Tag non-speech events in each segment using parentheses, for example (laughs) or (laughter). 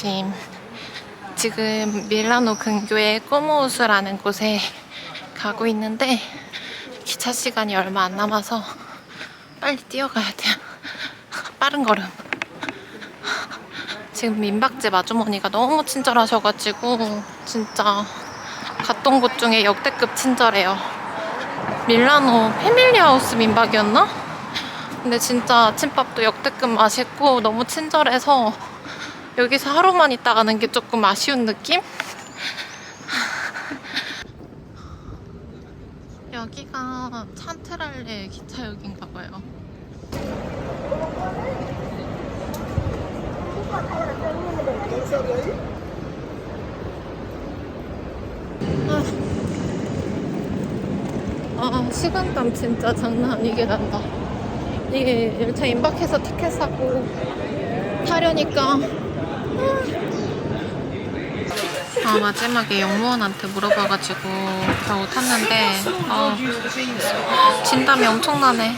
오늘이 1차 아침. 지금 밀라노 근교의 꼬모우스라는 곳에 가고 있는데 기차 시간이 얼마 안 남아서 빨리 뛰어가야 돼요. (laughs) 빠른 걸음. 지금 민박집 아주머니가 너무 친절하셔가지고 진짜 갔던 곳 중에 역대급 친절해요. 밀라노 패밀리하우스 민박이었나? 근데 진짜 아침밥도 역대급 맛있고 너무 친절해서 여기서 하루만 있다 가는 게 조금 아쉬운 느낌? 여기가 찬트랄레 기차역인가 봐요. 아, 시간감 진짜 장난 아니게 난다. 이게 열차 임박해서 티켓 사고 타려니까. 아, 마지막에 영무원한테 물어봐가지고 겨우 탔는데, 아, 진담이 엄청나네.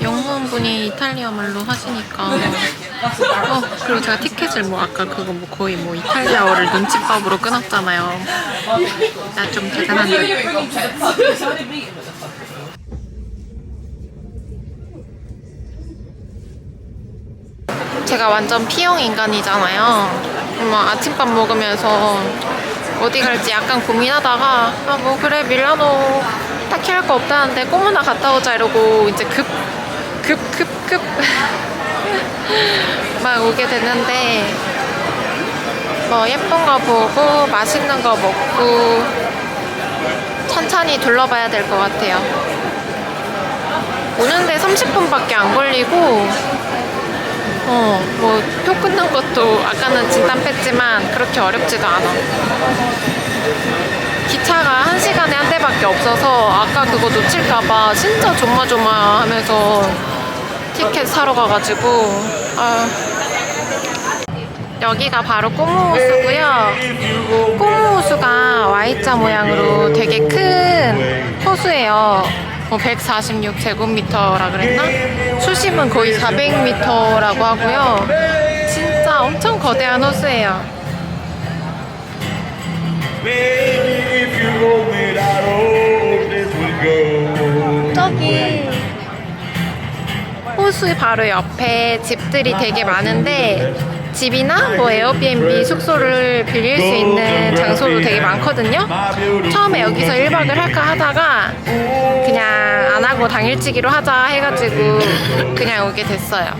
영무원분이 이탈리아 말로 하시니까. 어, 그리고 제가 티켓을 뭐 아까 그거 뭐 거의 뭐 이탈리아어를 눈치밥으로 끊었잖아요. 나 좀 대단한 듯. 제가 완전 P형 인간이잖아요. 뭐 아침밥 먹으면서 어디 갈지 약간 고민하다가 아 뭐 그래 밀라노 딱히 할 거 없다는데 꼬무나 갔다 오자 이러고 이제 급 급 급급 (laughs) 막 오게 됐는데 뭐 예쁜 거 보고 맛있는 거 먹고 천천히 둘러봐야 될 것 같아요. 오는데 30분밖에 안 걸리고 어, 뭐, 표 끊는 것도 아까는 진땀 뺐지만 그렇게 어렵지도 않아. 기차가 한 시간에 한 대밖에 없어서 아까 그거 놓칠까봐 진짜 조마조마 하면서 티켓 사러 가가지고, 아. 여기가 바로 꼬무호수고요. 꼬무호수가 Y자 모양으로 되게 큰 호수예요. 뭐 146제곱미터라 그랬나? 수심은 거의 400m라고 하고요. 진짜 엄청 거대한 호수예요. If 호수 바로 옆에 집들이 되게 많은데 집이나 뭐 에어비앤비 숙소를 빌릴 수 있는 장소도 되게 많거든요. 처음에 여기서 1박을 할까 하다가 그냥 안 하고 당일치기로 하자 해가지고 그냥 오게 됐어요.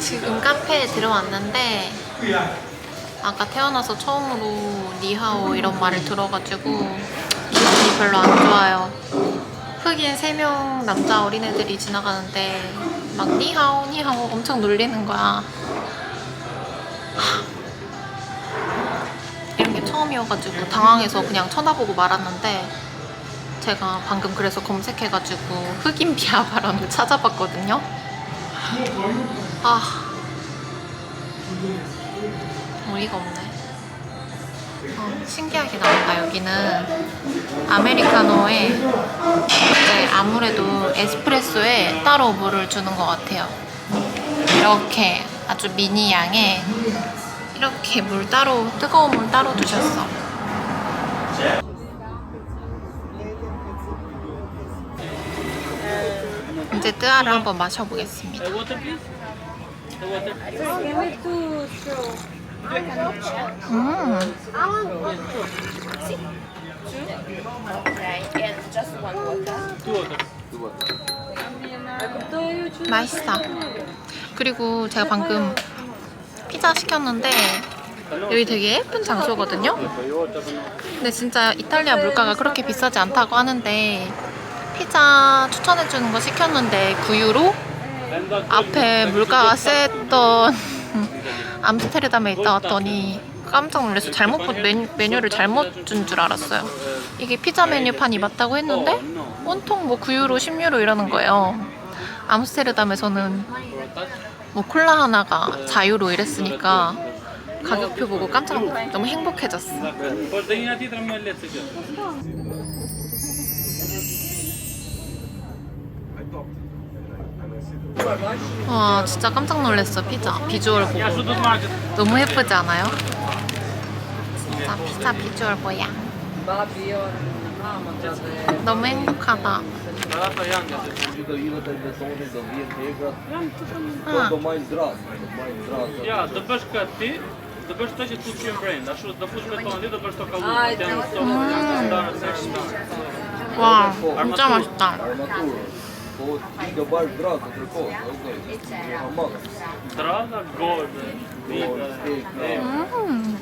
지금 카페에 들어왔는데 아까 태어나서 처음으로 니하오 이런 말을 들어가지고 기분이 별로 안 좋아요. 흑인 3명 남자 어린애들이 지나가는데 막 니하오 니하오 엄청 놀리는 거야. 하. 이런 게 처음이어가지고 당황해서 그냥 쳐다보고 말았는데 제가 방금 그래서 검색해가지고 흑인 비하 (laughs) 발언을 찾아봤거든요. 아 어이가 없네. 어, 신기하게 나온다 여기는 아메리카노에 이제 아무래도 에스프레소에 따로 물을 주는 것 같아요. 이렇게 아주 미니 양에 이렇게 물 따로 뜨거운 물 따로 두셨어. 이제 뜨아를 한번 마셔보겠습니다. 음. 맛있어. 그리고 제가 방금 피자 시켰는데 여기 되게 예쁜 장소거든요. 근데 진짜 이탈리아 물가가 그렇게 비싸지 않다고 하는데 피자 추천해주는 거 시켰는데 9유로? 앞에 물가가 셌던 (laughs) 암스테르담에 있다 왔더니 깜짝 놀라서 잘못 본 메뉴, 메뉴를 잘못 준 줄 알았어요. 이게 피자 메뉴판이 맞다고 했는데 온통 뭐 9유로, 10유로 이러는 거예요. 암스테르담에서는 뭐 콜라 하나가 자유로 이랬으니까 가격표 보고 깜짝 놀 너무 행복해졌어. 와 진짜 깜짝 놀랐어 피자 비주얼 보고. 너무 예쁘지 않아요? 진짜 피자 비주얼 뭐야? 너무 행복하다. Në brend, ashtu 음.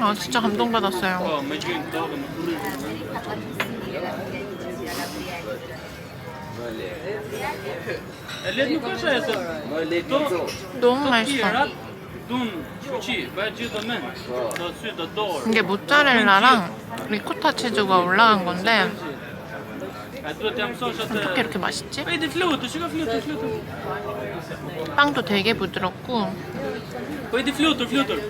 아 진짜 감동받았어요. E e 너무 맛있어. 이게 모짜렐라랑 리코타 치즈가 올라간 건데 E 어떻게. 이렇게 맛있지? 빵도 되게 부드럽고 flutur.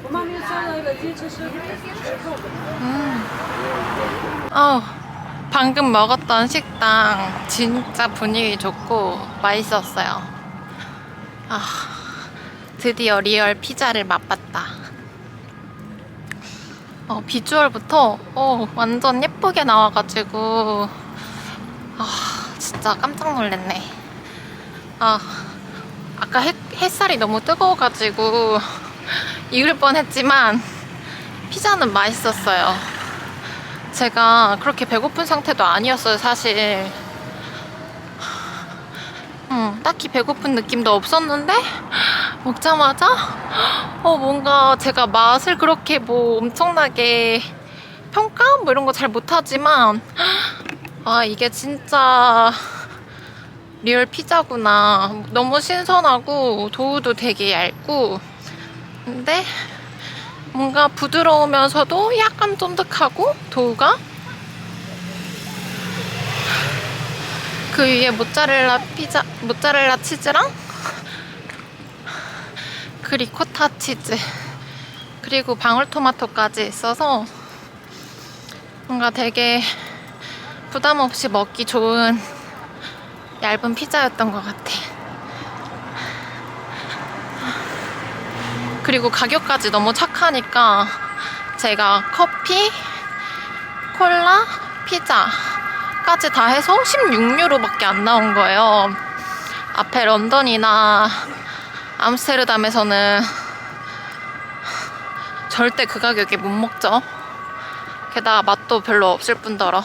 어, 방금 먹었던 식당 진짜 분위기 좋고 맛있었어요. 아, 드디어 리얼 피자를 맛봤다. 어, 비주얼부터 어, 완전 예쁘게 나와가지고 아, 진짜 깜짝 놀랐네. 아, 아까 햇, 햇살이 너무 뜨거워가지고 (laughs) 익을 뻔했지만 피자는 맛있었어요. 제가 그렇게 배고픈 상태도 아니었어요, 사실. 음, 딱히 배고픈 느낌도 없었는데, 먹자마자, (gasps) 어, 뭔가 제가 맛을 그렇게 뭐 엄청나게 평가? 뭐 이런 거 잘 못하지만, (gasps) 아, 이게 진짜 리얼 피자구나. 너무 신선하고, 도우도 되게 얇고, 근데, 뭔가 부드러우면서도 약간 쫀득하고 도우가 그 위에 모짜렐라 피자 모짜렐라 치즈랑 그 리코타 치즈 그리고 방울토마토까지 있어서 뭔가 되게 부담 없이 먹기 좋은 얇은 피자였던 것 같아. 그리고 가격까지 너무 착하니까 제가 커피, 콜라, 피자까지 다 해서 16유로밖에 안 나온 거예요. 앞에 런던이나 암스테르담에서는 절대 그 가격에 못 먹죠. 게다가 맛도 별로 없을 뿐더러.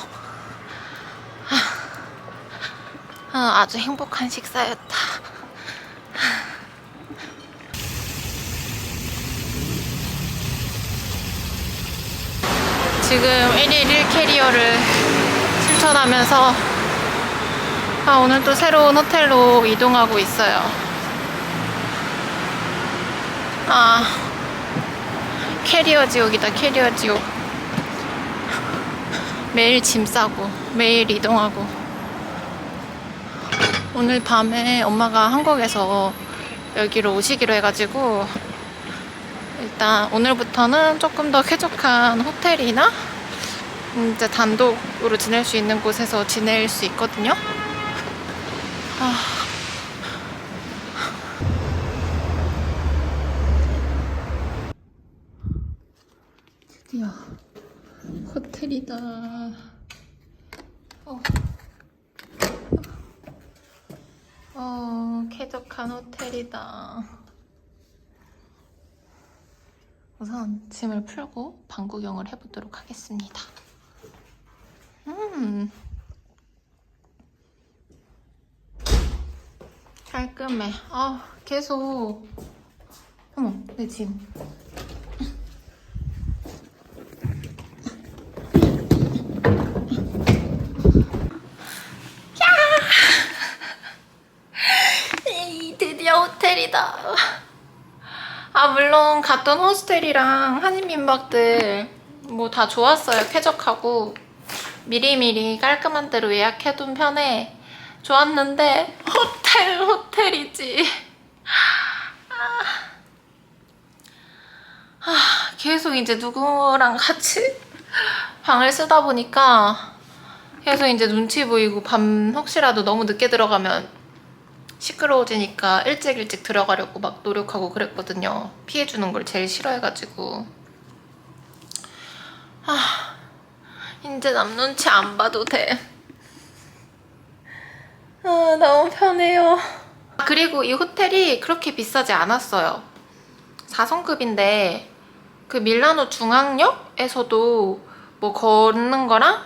아, 아주 행복한 식사였다. 지금 1일 1캐리어를 실천하면서 아, 오늘 또 새로운 호텔로 이동하고 있어요. 아, 캐리어 지옥이다, 캐리어 지옥. 매일 짐 싸고, 매일 이동하고. 오늘 밤에 엄마가 한국에서 여기로 오시기로 해가지고 일단 오늘부터는 조금 더 쾌적한 호텔이나 이제 단독으로 지낼 수 있는 곳에서 지낼 수 있거든요. 아. 드디어 호텔이다. 어. 어, 쾌적한 호텔이다. 우선 짐을 풀고 방 구경을 해보도록 하겠습니다. 음. 깔끔해. 아, 계속. 어머, 내 짐. 이 드디어 호텔이다. 아 물론 갔던 호스텔이랑 한인민박들 뭐 다 좋았어요. 쾌적하고 미리미리 깔끔한 대로 예약해둔 편에 좋았는데 호텔 호텔이지. 아, 아, 계속 이제 누구랑 같이 방을 쓰다 보니까 계속 이제 눈치 보이고 밤 혹시라도 너무 늦게 들어가면 시끄러워지니까 일찍 일찍 들어가려고 막 노력하고 그랬거든요. 피해주는 걸 제일 싫어해가지고. 아, 이제 남 눈치 안 봐도 돼. 아, 너무 편해요. 그리고 이 호텔이 그렇게 비싸지 않았어요. 4성급인데 그 밀라노 중앙역에서도 뭐 걷는 거랑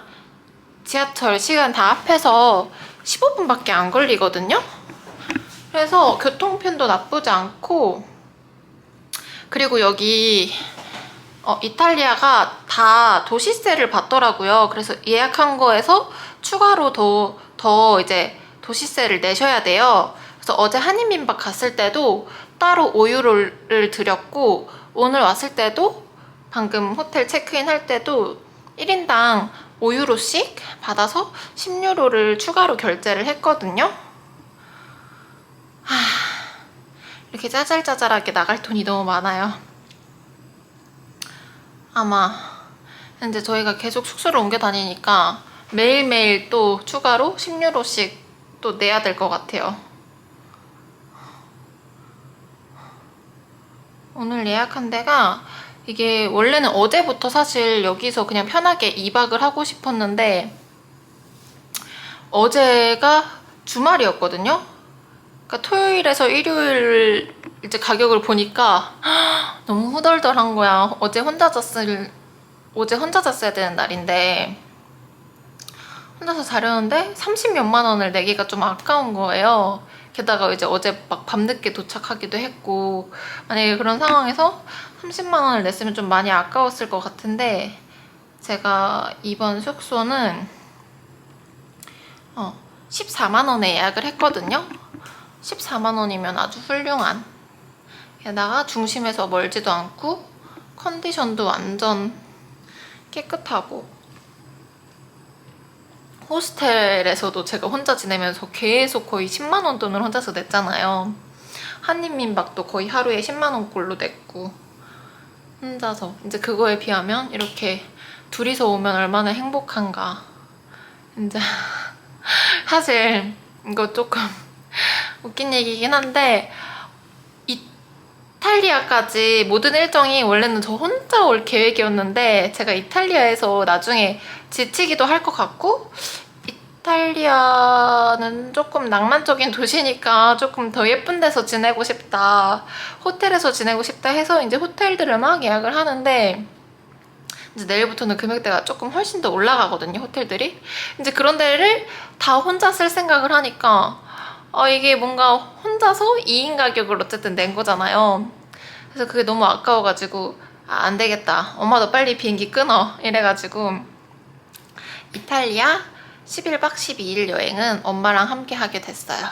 지하철 시간 다 합해서 15분밖에 안 걸리거든요. 그래서 교통편도 나쁘지 않고 그리고 여기 어, 이탈리아가 다 도시세를 받더라고요. 그래서 예약한 거에서 추가로 더, 더 이제 도시세를 내셔야 돼요. 그래서 어제 한인민박 갔을 때도 따로 5유로를 드렸고 오늘 왔을 때도 방금 호텔 체크인 할 때도 1인당 5유로씩 받아서 10유로를 추가로 결제를 했거든요. 이렇게 짜잘짜잘하게 나갈 돈이 너무 많아요. 아마 이제 저희가 계속 숙소를 옮겨 다니니까 매일매일 또 추가로 10유로씩 또 내야 될 것 같아요. 오늘 예약한 데가 이게 원래는 어제부터 사실 여기서 그냥 편하게 2박을 하고 싶었는데 어제가 주말이었거든요. 그러니까 토요일에서 일요일 이제 가격을 보니까 (gasps) 너무 후덜덜한 거야. 어제 혼자 잤을 어제 혼자 잤어야 되는 날인데 혼자서 자려는데 30몇만 원을 내기가 좀 아까운 거예요. 게다가 이제 어제 막 밤늦게 도착하기도 했고 만약에 그런 상황에서 30만 원을 냈으면 좀 많이 아까웠을 것 같은데 제가 이번 숙소는 어, 14만 원에 예약을 했거든요. 14만 원이면 아주 훌륭한. 게다가 중심에서 멀지도 않고 컨디션도 완전 깨끗하고 호스텔에서도 제가 혼자 지내면서 계속 거의 10만 원 돈을 혼자서 냈잖아요. 한인민박도 거의 하루에 10만 원꼴로 냈고 혼자서 이제 그거에 비하면 이렇게 둘이서 오면 얼마나 행복한가. 이제 (laughs) 사실 이거 조금 웃긴 얘기긴 한데 이탈리아까지 모든 일정이 원래는 저 혼자 올 계획이었는데 제가 이탈리아에서 나중에 지치기도 할 것 같고 이탈리아는 조금 낭만적인 도시니까 조금 더 예쁜 데서 지내고 싶다 호텔에서 지내고 싶다 해서 이제 호텔들을 막 예약을 하는데 이제 내일부터는 금액대가 조금 훨씬 더 올라가거든요 호텔들이. 이제 그런 데를 다 혼자 쓸 생각을 하니까 아 이게 뭔가 혼자서 2인 가격을 어쨌든 낸 거잖아요 그래서 그게 너무 아까워가지고 아, 안 되겠다 엄마도 빨리 비행기 끊어 이래가지고 이탈리아 11박 12일 여행은 엄마랑 함께 하게 됐어요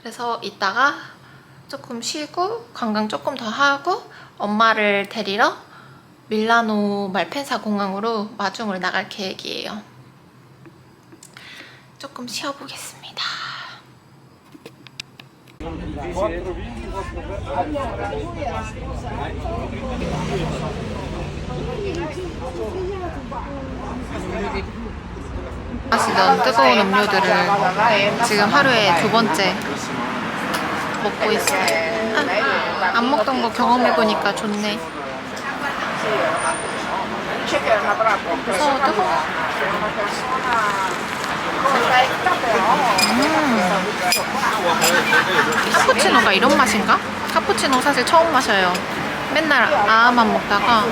그래서 이따가 조금 쉬고 관광 조금 더 하고 엄마를 데리러 밀라노 말펜사 공항으로 마중을 나갈 계획이에요. 조금 쉬어보겠습니다. 마시던 뜨거운 음료들을 지금 하루에 두 번째 먹고 있어요. 아, 안 먹던 거 경험해보니까 좋네. corretta però 카푸치노가 이런 맛인가? 카푸치노 사실 처음 마셔요. 맨날 아만 먹다가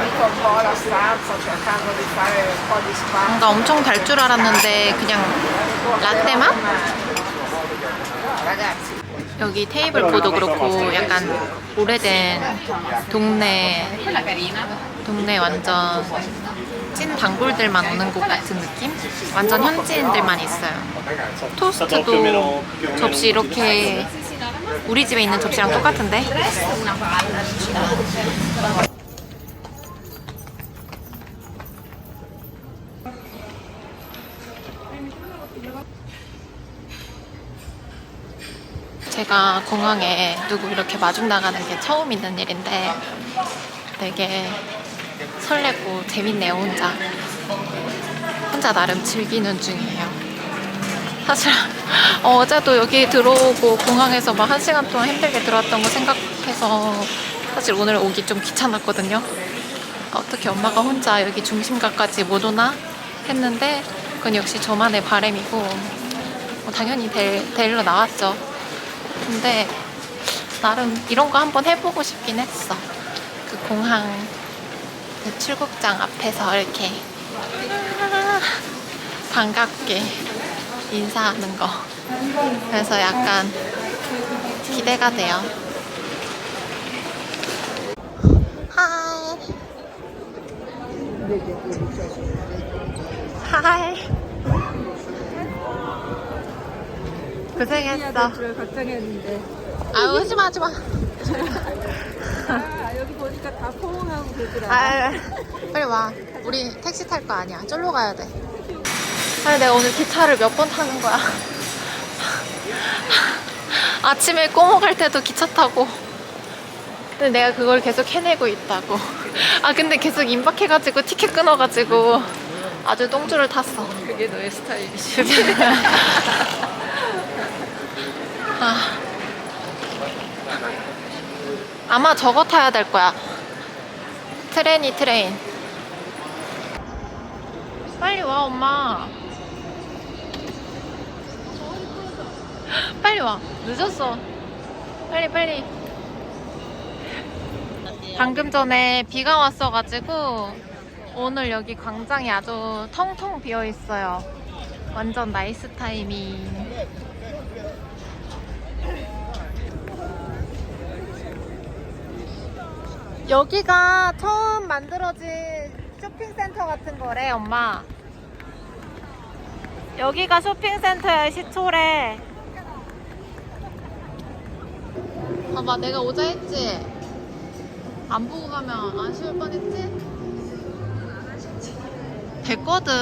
뭔가 엄청 달 줄 알았는데 그냥 라떼 맛? 여기 테이블보도 그렇고 약간 오래된 동네 동네 완전 찐 단골들만 오는 곳 같은 느낌? 완전 현지인들만 있어요. 토스트도 접시 이렇게 우리 집에 있는 접시랑 똑같은데? 제가 공항에 누구 이렇게 마중 나가는 게 처음 있는 일인데 되게 설레고 재밌네요 혼자. 혼자 나름 즐기는 중이에요. 사실 (laughs) 어, 어제도 여기 들어오고 공항에서 막 한 시간 동안 힘들게 들어왔던 거 생각해서 사실 오늘 오기 좀 귀찮았거든요. 어떻게 엄마가 혼자 여기 중심가까지 못 오나? 했는데 그건 역시 저만의 바람이고 뭐 당연히 될, 될로 나왔죠. 근데 나름 이런 거 한번 해보고 싶긴 했어. 그 공항 그 출국장 앞에서 이렇게 (laughs) 반갑게 인사하는 거. 그래서 약간 기대가 돼요. 하이. 하이. 고생했어. 걱정했는데 아유, 하지 마, 하지 마. 아 여기 보니까 다 포옹하고 아, 빨리 와. 우리 택시 탈 거 아니야. 쫄로 가야 돼. 아니, 내가 오늘 기차를 몇 번 타는 거야. 아침에 꼬모 갈 때도 기차 타고. 근데 내가 그걸 계속 해내고 있다고. 아, 근데 계속 임박해가지고 티켓 끊어가지고 아주 똥줄을 탔어. 그게 너의 스타일이지 아. 아마 저거 타야 될 거야. 트레니 트레인. 빨리 와, 엄마. 빨리 와. 늦었어. 빨리, 빨리. 방금 전에 비가 왔어가지고 오늘 여기 광장이 아주 텅텅 비어 있어요. 완전 나이스 타이밍. 여기가 처음 만들어진 쇼핑센터 같은 거래, 엄마. 여기가 쇼핑센터야, 시초래. 봐봐, 내가 오자 했지? 안 보고 가면 아쉬울 뻔 했지? 됐거든?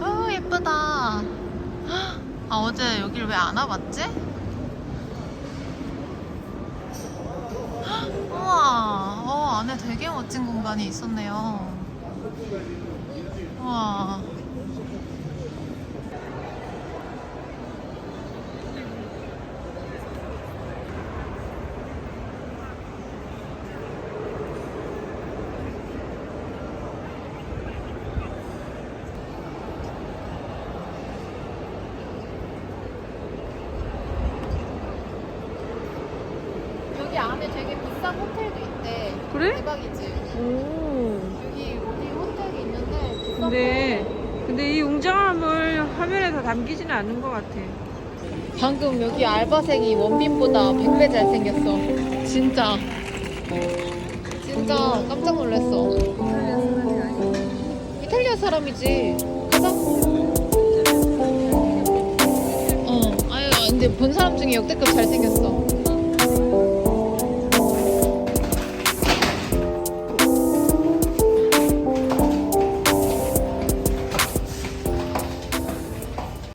어, 예쁘다. 아, 어제 여길 왜 안 와봤지? 헉, 우와, 어, 안에 되게 멋진 공간이 있었네요. 우와. 여기 안에 되게 비싼 호텔도 있대. 그래? 대박이지. 오 여기 어디 호텔이 있는데 비싼 근데 근데 이 웅장함을 화면에 다 담기지는 않는 것 같아 방금 여기 알바생이 원빈보다 100배 잘생겼어. 진짜. 진짜 깜짝 놀랐어. 이탈리아 사람이지. 가자. 어, 아유, 근데 본 사람 중에 역대급 잘생겼어.